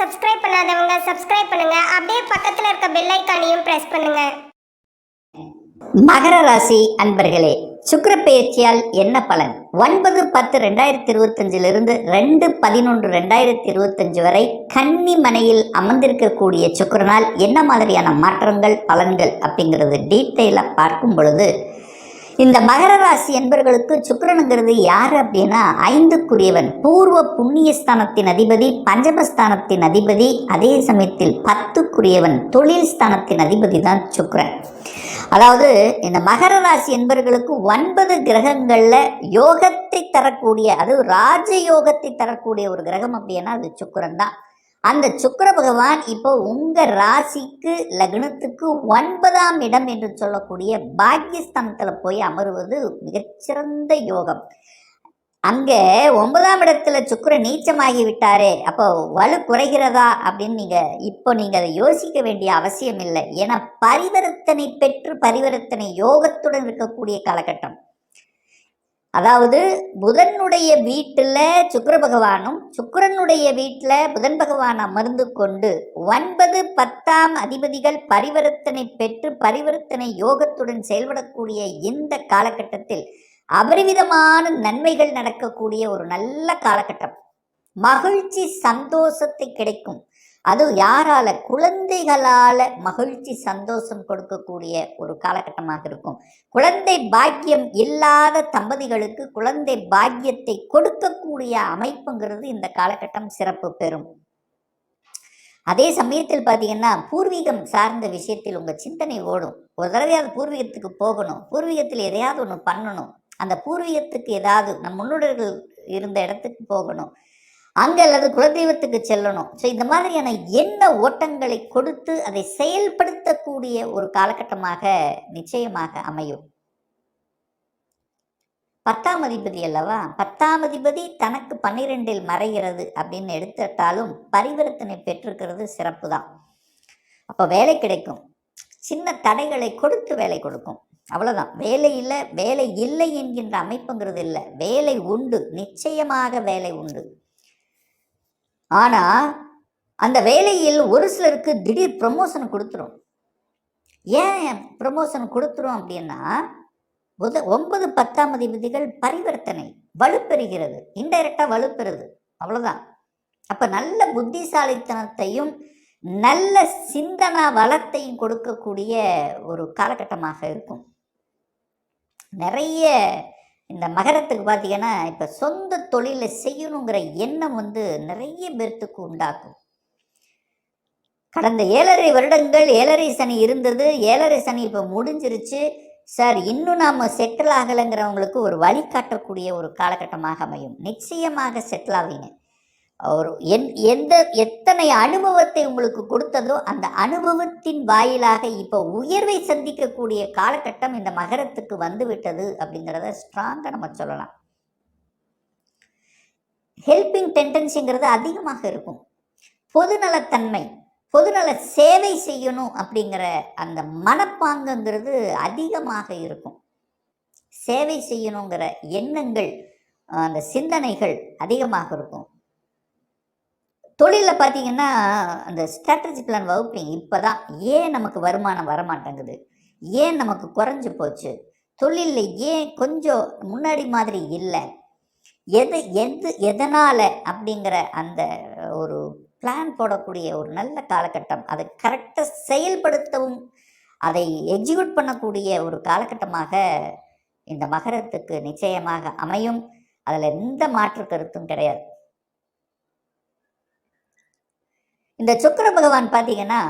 Subscribe பண்ணாதவங்க subscribe பண்ணுங்க. அப்படியே பக்கத்துல இருக்க பெல் ஐக்கானையும் பிரஸ் பண்ணுங்க. மகர ராசி அன்பர்களே சுக்கர பயிற்சியால் என்ன பலன்? ஒன்பது பத்து ரெண்டாயிரத்தி இருபத்தஞ்சிலிருந்து ரெண்டு பதினொன்று ரெண்டாயிரத்தி இருபத்தஞ்சு வரை கன்னி மனையில் அமர்ந்திருக்கக்கூடிய சுக்கரனால் என்ன மாதிரியான மாற்றங்கள் பலன்கள் அப்படிங்கிறது டீட்டெயிலாக பார்க்கும் பொழுது இந்த மகர ராசி என்பர்களுக்கு சுக்கிரனுங்கிறது யார் அப்படின்னா ஐந்துக்குரியவன். பூர்வ புண்ணியஸ்தானத்தின் அதிபதி பஞ்சமஸ்தானத்தின் அதிபதி அதே சமயத்தில் பத்துக்குரியவன் தொழில் ஸ்தானத்தின் அதிபதி தான் சுக்கிரன். அதாவது இந்த மகர ராசி என்பவர்களுக்கு ஒன்பது கிரகங்களில் யோகத்தை தரக்கூடிய அது ராஜ யோகத்தை தரக்கூடிய ஒரு கிரகம் அப்படின்னா அது சுக்கிரன் தான். அந்த சுக்கர பகவான் இப்போ உங்கள் ராசிக்கு லக்னத்துக்கு ஒன்பதாம் இடம் என்று சொல்லக்கூடிய பாக்கியஸ்தானத்தில் போய் அமருவது மிகச்சிறந்த யோகம். அங்கே ஒன்பதாம் இடத்துல சுக்கிரன் நீச்சமாகி விட்டாரே அப்போ வலு குறைகிறதா அப்படின்னு நீங்கள் இப்போ நீங்கள் அதை யோசிக்க வேண்டிய அவசியம் இல்லை. ஏன்னா பரிவர்த்தனை பெற்று பரிவர்த்தனை யோகத்துடன் இருக்கக்கூடிய காலகட்டம். அதாவது புதனுடைய வீட்டில் சுக்கர பகவானும் சுக்கரனுடைய வீட்டில் புதன் பகவான் அமர்ந்து கொண்டு ஒன்பது பத்தாம் அதிபதிகள் பரிவர்த்தனை பெற்று பரிவர்த்தனை யோகத்துடன் செயல்படக்கூடிய இந்த காலகட்டத்தில் அபரிவிதமான நன்மைகள் நடக்கக்கூடிய ஒரு நல்ல காலகட்டம். மகிழ்ச்சி சந்தோஷத்தை கிடைக்கும். அதுவும் யாரால? குழந்தைகளால் மகிழ்ச்சி சந்தோஷம் கொடுக்கக்கூடிய ஒரு காலகட்டமாக இருக்கும். குழந்தை பாக்கியம் இல்லாத தம்பதிகளுக்கு குழந்தை பாக்கியத்தை கொடுக்கக்கூடிய அமைப்புங்கிறது இந்த காலகட்டம் சிறப்பு பெறும். அதே சமயத்தில் பார்த்தீங்கன்னா பூர்வீகம் சார்ந்த விஷயத்தில் உங்கள் சிந்தனை ஓடும். ஒரு தடவையாவது பூர்வீகத்துக்கு போகணும். பூர்வீகத்தில் எதையாவது ஒன்று பண்ணணும். அந்த பூர்வீகத்துக்கு ஏதாவது நம் முன்னோர்கள் இருந்த இடத்துக்கு போகணும். அங்கே அல்லது குலதெய்வத்துக்கு செல்லணும். ஸோ இந்த மாதிரியான எண்ண ஓட்டங்களை கொடுத்து அதை செயல்படுத்தக்கூடிய ஒரு காலகட்டமாக நிச்சயமாக அமையும். பத்தாம் அதிபதி அல்லவா? பத்தாம் அதிபதி தனக்கு பன்னிரெண்டில் மறைகிறது அப்படின்னு எடுத்துட்டாலும் பரிவர்த்தனை பெற்றிருக்கிறது சிறப்பு தான் அப்போ வேலை கிடைக்கும். சின்ன தடைகளை கொடுத்து வேலை கொடுக்கும். அவ்வளோதான் வேலை இல்லை வேலை இல்லை என்கின்ற அமைப்புங்கிறது இல்லை. வேலை உண்டு. நிச்சயமாக வேலை உண்டு. ஆனால் அந்த வேலையில் ஒரு சிலருக்கு திடீர் ப்ரமோஷன் கொடுத்துரும். ஏன் ப்ரமோஷன் கொடுத்துரும் அப்படின்னா புத ஒன்பது பத்தாம் அதிபதிகள் பரிவர்த்தனை வலுப்பெறுகிறது. இன்டைரக்டாக வலுப்பெறுது. அவ்வளோதான் அப்போ நல்ல புத்திசாலித்தனத்தையும் நல்ல சிந்தனா வளத்தையும் கொடுக்கக்கூடிய ஒரு காலகட்டமாக இருக்கும். நிறைய இந்த மகரத்துக்கு பார்த்தீங்கன்னா இப்போ சொந்த தொழிலை செய்யணுங்கிற எண்ணம் வந்து நிறைய பேர்த்துக்கு உண்டாக்கும். கடந்த ஏழரை வருடங்கள் ஏழரை சனி இருந்தது. ஏழரை சனி இப்போ முடிஞ்சிருச்சு. சார் இன்னும் நாம் செட்டில் ஆகலைங்கிறவங்களுக்கு ஒரு வழிகாட்டக்கூடிய ஒரு காலகட்டமாக அமையும். நிச்சயமாக செட்டில் ஆவீங்க. ஒரு என் எந்த எத்தனை அனுபவத்தை உங்களுக்கு கொடுத்ததோ அந்த அனுபவத்தின் வாயிலாக இப்போ உயர்வை சந்திக்கக்கூடிய காலகட்டம் இந்த மகரத்துக்கு வந்து விட்டது அப்படிங்கிறத ஸ்ட்ராங்காக நம்ம சொல்லலாம். ஹெல்பிங் டெண்டன்சிங்கிறது அதிகமாக இருக்கும். பொதுநலத்தன்மை பொதுநல சேவை செய்யணும் அப்படிங்கிற அந்த மனப்பாங்குங்கிறது அதிகமாக இருக்கும். சேவை செய்யணுங்கிற எண்ணங்கள் அந்த சிந்தனைகள் அதிகமாக இருக்கும். தொழிலில் பார்த்தீங்கன்னா அந்த ஸ்ட்ராட்டஜி பிளான் வகுப்பீங்க இப்போ தான் ஏன் நமக்கு வருமானம் வரமாட்டேங்குது? ஏன் நமக்கு குறைஞ்சி போச்சு? தொழிலில் ஏன் கொஞ்சம் முன்னாடி மாதிரி இல்லை? எது எது எதனால் அப்படிங்கிற அந்த ஒரு பிளான் போடக்கூடிய ஒரு நல்ல காலகட்டம் அதை கரெக்டாக செயல்படுத்தவும் அதை எக்ஸிக்யூட் பண்ணக்கூடிய ஒரு காலகட்டமாக இந்த மகரத்துக்கு நிச்சயமாக அமையும். அதில் எந்த மாற்று கருத்தும் கிடையாது. இந்த சுக்கர பகவான் பார்த்தீங்கன்னா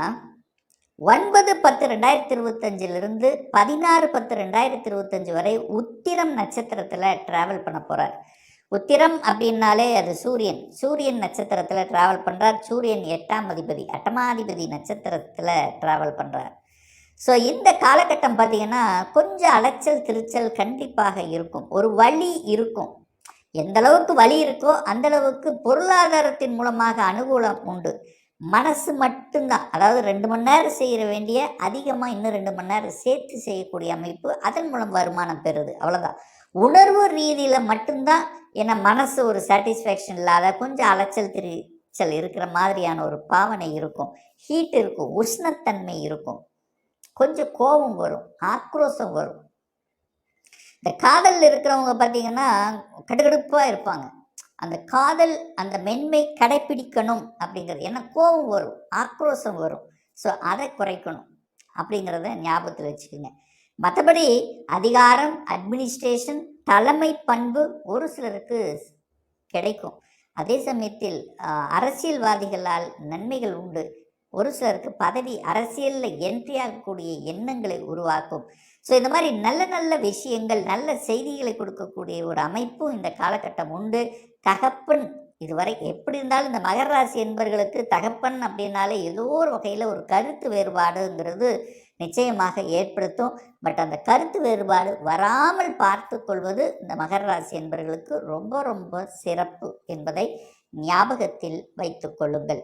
ஒன்பது பத்து ரெண்டாயிரத்தி இருபத்தஞ்சிலிருந்து பதினாறு பத்து ரெண்டாயிரத்தி இருபத்தஞ்சு வரை உத்திரம் நட்சத்திரத்தில் ட்ராவல் பண்ண போகிறார் உத்திரம் அப்படின்னாலே அது சூரியன். சூரியன் நட்சத்திரத்தில் ட்ராவல் பண்ணுறார் சூரியன் எட்டாம் அதிபதி அட்டமாதிபதி நட்சத்திரத்தில் ட்ராவல் பண்ணுறார் ஸோ இந்த காலகட்டம் பார்த்தீங்கன்னா கொஞ்சம் அலைச்சல் திருச்சல் கண்டிப்பாக இருக்கும். ஒரு வழி இருக்கும். எந்தளவுக்கு வழி இருக்கோ அந்த அளவுக்கு பொருளாதாரத்தின் மூலமாக அனுகூலம் உண்டு. மனசு மட்டும்தான். அதாவது ரெண்டு மணி நேரம் செய்கிற வேண்டிய அதிகமாக இன்னும் ரெண்டு மணி நேரம் சேர்த்து செய்யக்கூடிய அமைப்பு அதன் மூலம் வருமானம் பெறுது. அவ்வளோதான் உணர்வு ரீதியில் மட்டும்தான் ஏன்னா மனசு ஒரு சாட்டிஸ்ஃபேக்ஷன் இல்லாத கொஞ்சம் அலைச்சல் திரிச்சல் இருக்கிற மாதிரியான ஒரு பாவனை இருக்கும். ஹீட் இருக்கும் உஷ்ணத்தன்மை இருக்கும். கொஞ்சம் கோபம் வரும் ஆக்ரோஷம் வரும். இந்த காதலில் இருக்கிறவங்க பார்த்தீங்கன்னா கடுகடுப்பாக இருப்பாங்க. அந்த காதல் அந்த மென்மை கடைப்பிடிக்கணும் அப்படிங்கிறது. ஏன்னா கோபம் வரும் ஆக்ரோஷம் வரும். ஸோ அதை குறைக்கணும் அப்படிங்கிறத ஞாபகத்தில் வச்சுக்கோங்க. மற்றபடி அதிகாரம் அட்மினிஸ்ட்ரேஷன் தலைமை பண்பு ஒரு சிலருக்கு கிடைக்கும். அதே சமயத்தில் அரசியல்வாதிகளால் நன்மைகள் உண்டு. ஒரு சிலருக்கு பதவி அரசியலில் என்ட்ரி ஆகக்கூடிய எண்ணங்களை உருவாக்கும். ஸோ இந்த மாதிரி நல்ல நல்ல விஷயங்கள் நல்ல செய்திகளை கொடுக்கக்கூடிய ஒரு அமைப்பும் இந்த காலகட்டம் உண்டு. தகப்பன் இதுவரை எப்படி இருந்தாலும் இந்த மகர ராசி என்பர்களுக்கு தகப்பன் அப்படின்னாலே ஏதோ ஒரு வகையில் ஒரு கருத்து வேறுபாடுங்கிறது நிச்சயமாக ஏற்படுத்தும். பட் அந்த கருத்து வேறுபாடு வராமல் பார்த்து கொள்வது இந்த மகர ராசி என்பவர்களுக்கு ரொம்ப ரொம்ப சிறப்பு என்பதை ஞாபகத்தில் வைத்துக்கொள்ளுங்கள்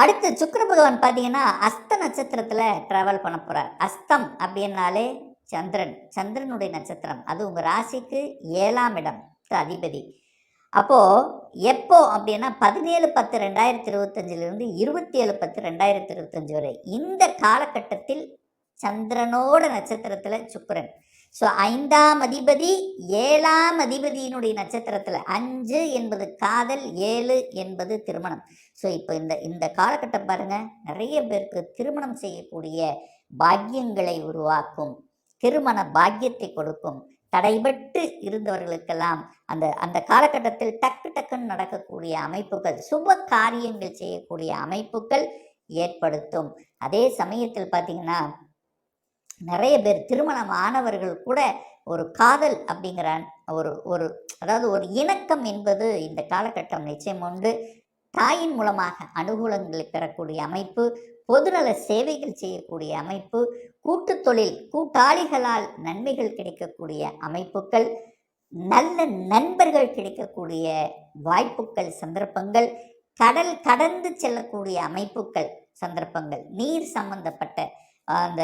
அடுத்து சுக்கர பகவான் பார்த்தீங்கன்னா அஸ்த நட்சத்திரத்தில் ட்ராவல் பண்ண போகிறார் அஸ்தம் அப்படின்னாலே சந்திரன் சந்திரனுடைய நட்சத்திரம். அது உங்கள் ராசிக்கு ஏழாம் இடம் அதிபதி. அப்போது எப்போ அப்படின்னா பதினேழு பத்து ரெண்டாயிரத்தி இருபத்தஞ்சிலிருந்து இருபத்தி ஏழு பத்து ரெண்டாயிரத்தி இருபத்தஞ்சி வரை. இந்த காலகட்டத்தில் சந்திரனோட நட்சத்திரத்தில் சுக்கரன். ஸோ ஐந்தாம் அதிபதி ஏழாம் அதிபதியினுடைய நட்சத்திரத்தில் அஞ்சு என்பது காதல் ஏழு என்பது திருமணம். ஸோ இப்போ இந்த இந்த காலகட்டம் பாருங்கள் நிறைய பேருக்கு திருமணம் செய்யக்கூடிய பாக்கியங்களை உருவாக்கும் திருமண பாக்கியத்தை கொடுக்கும் தடைபட்டு இருந்தவர்களுக்கெல்லாம் அந்த அந்த காலகட்டத்தில் டக்கு டக்குன்னு நடக்கக்கூடிய அமைப்புகள் சுப காரியங்கள் செய்யக்கூடிய அமைப்புகள் ஏற்படுத்தும். அதே சமயத்தில் பார்த்தீங்கன்னா நிறைய பேர் திருமணம் ஆனவர்கள் கூட ஒரு காதல் அப்படிங்கிற ஒரு ஒரு அதாவது ஒரு இணக்கம் என்பது இந்த காலகட்டம் நிச்சயம் உண்டு. தாயின் மூலமாக அனுகூலங்களை பெறக்கூடிய அமைப்பு பொதுநல சேவைகள் செய்யக்கூடிய அமைப்பு கூட்டு தொழில் கூட்டாளிகளால் நன்மைகள் கிடைக்கக்கூடிய அமைப்புகள் நல்ல நண்பர்கள் கிடைக்கக்கூடிய வாய்ப்புகள் சந்தர்ப்பங்கள் கடல் கடந்து செல்லக்கூடிய அமைப்புகள் சந்தர்ப்பங்கள் நீர் சம்பந்தப்பட்ட அந்த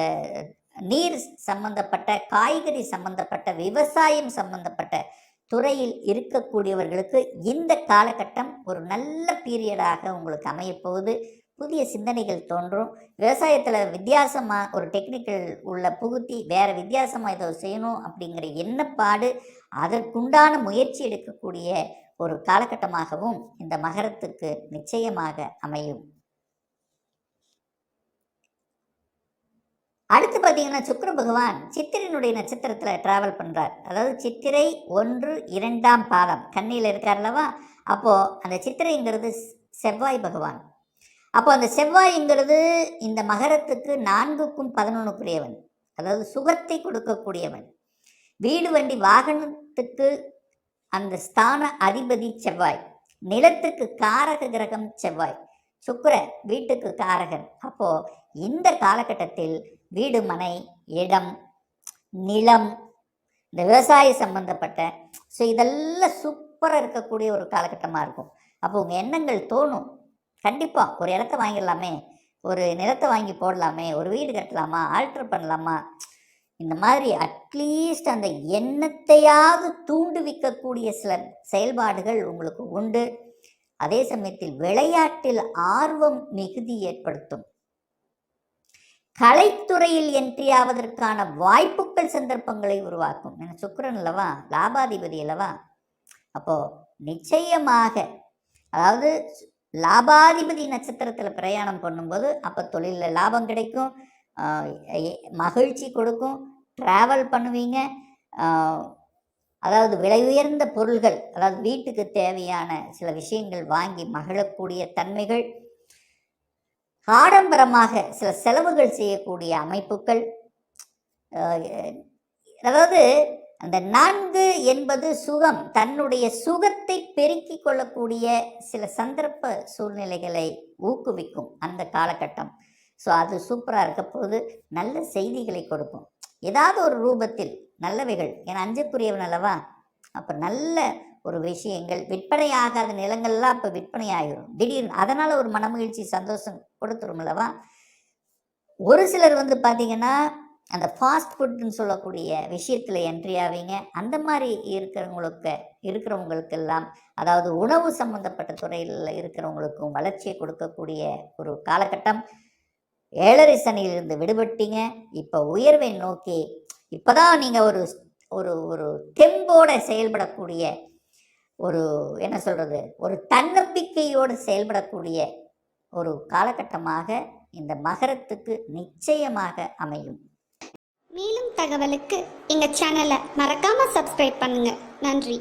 நீர் சம்பந்தப்பட்ட காய்கறி சம்பந்தப்பட்ட விவசாயம் சம்பந்தப்பட்ட துறையில் இருக்கக்கூடியவர்களுக்கு இந்த காலகட்டம் ஒரு நல்ல பீரியடாக உங்களுக்கு அமையப்போகுது. புதிய சிந்தனைகள் தோன்றும். விவசாயத்தில் வித்தியாசமாக ஒரு டெக்னிக்கல் உள்ள புகுத்தி வேறு வித்தியாசமாக ஏதோ செய்யணும் அப்படிங்கிற எண்ணப்பாடு அதற்குண்டான முயற்சி எடுக்கக்கூடிய ஒரு காலகட்டமாகவும் இந்த மகரத்துக்கு நிச்சயமாக அமையும். அடுத்து பார்த்தீங்கன்னா சுக்கர பகவான் சித்திரனுடைய நட்சத்திரத்தில் ட்ராவல் பண்ணுறார் அதாவது சித்திரை ஒன்று இரண்டாம் பாதம். கண்ணியில் இருக்கார்லவா அப்போது அந்த சித்திரைங்கிறது செவ்வாய் பகவான். அப்போ அந்த செவ்வாய்ங்கிறது இந்த மகரத்துக்கு நான்குக்கும் பதினொன்றுக்குரியவன் அதாவது சுகத்தை கொடுக்கக்கூடியவன். வீடு வண்டி வாகனத்துக்கு அந்த ஸ்தான அதிபதி செவ்வாய். நிலத்துக்கு காரக கிரகம் செவ்வாய். சுக்கிர வீட்டுக்கு காரகன். அப்போ இந்த காலகட்டத்தில் வீடு மனை இடம் நிலம் இந்த விவசாய சம்பந்தப்பட்ட ஸோ இதெல்லாம் சூப்பராக இருக்கக்கூடிய ஒரு காலகட்டமாக இருக்கும். அப்போ உங்கள் எண்ணங்கள் தோணும். கண்டிப்பாக ஒரு இடத்த வாங்கிடலாமே ஒரு நிலத்தை வாங்கி போடலாமே ஒரு வீடு கட்டலாமா ஆல்டர் பண்ணலாமா இந்த மாதிரி அட்லீஸ்ட் அந்த எண்ணத்தையாவது தூண்டுவிக்கக்கூடிய சில செயல்பாடுகள் உங்களுக்கு உண்டு. அதே சமயத்தில் விளையாட்டில் ஆர்வம் மிகுதி ஏற்படுத்தும். கலைத்துறையில் என்ட்ரி ஆவதற்கான வாய்ப்புகள் சந்தர்ப்பங்களை உருவாக்கும். ஏன்னா சுக்கிரன் அல்லவா லாபாதிபதி அல்லவா? அப்போ நிச்சயமாக அதாவது லாபாதிபதி நட்சத்திரத்தில் பிரயாணம் பண்ணும்போது அப்போ தொழிலில் லாபம் கிடைக்கும். மகிழ்ச்சி கொடுக்கும். ட்ராவல் பண்ணுவீங்க. அதாவது விலை உயர்ந்த பொருள்கள் அதாவது வீட்டுக்கு தேவையான சில விஷயங்கள் வாங்கி மகிழக்கூடிய தன்மைகள் ஆடம்பரமாக சில செலவுகள் செய்யக்கூடிய அமைப்புகள் அதாவது அந்த நான்கு என்பது சுகம் தன்னுடைய சுகத்தை பெருக்கிக் கொள்ளக்கூடிய சில சந்தர்ப்ப சூழ்நிலைகளை ஊக்குவிக்கும் அந்த காலகட்டம். ஸோ அது சூப்பராக இருக்க போது நல்ல செய்திகளை கொடுக்கும். ஏதாவது ஒரு ரூபத்தில் நல்லவைகள் ஏன்னா அஞ்சக்குரியவன் அல்லவா? அப்போ நல்ல ஒரு விஷயங்கள் விற்பனையாகாத நிலங்கள்லாம் அப்போ விற்பனை ஆகிரும் திடீர்னு அதனால் ஒரு மனமகிழ்ச்சி சந்தோஷம் கொடுத்துரும் அல்லவா? ஒரு சிலர் வந்து பார்த்தீங்கன்னா அந்த ஃபாஸ்ட் ஃபுட்னு சொல்லக்கூடிய விஷயத்தில் என்ட்ரி ஆவீங்க. அந்த மாதிரி இருக்கிறவங்களுக்கு இருக்கிறவங்களுக்கெல்லாம் அதாவது உணவு சம்மந்தப்பட்ட துறையில் இருக்கிறவங்களுக்கும் வளர்ச்சியை கொடுக்கக்கூடிய ஒரு காலகட்டம். ஏழரை சனியிலிருந்து விடுபட்டீங்க. இப்போ உயர்வை நோக்கி இப்போதான் நீங்கள் ஒரு ஒரு ஒரு தெம்போட செயல்படக்கூடிய ஒரு என்ன சொல்கிறது ஒரு தன்னம்பிக்கையோடு செயல்படக்கூடிய ஒரு காலகட்டமாக இந்த மகரத்துக்கு நிச்சயமாக அமையும். மேலும் தகவலுக்கு எங்கள் சேனலை மறக்காமல் சப்ஸ்கிரைப் பண்ணுங்கள் நன்றி.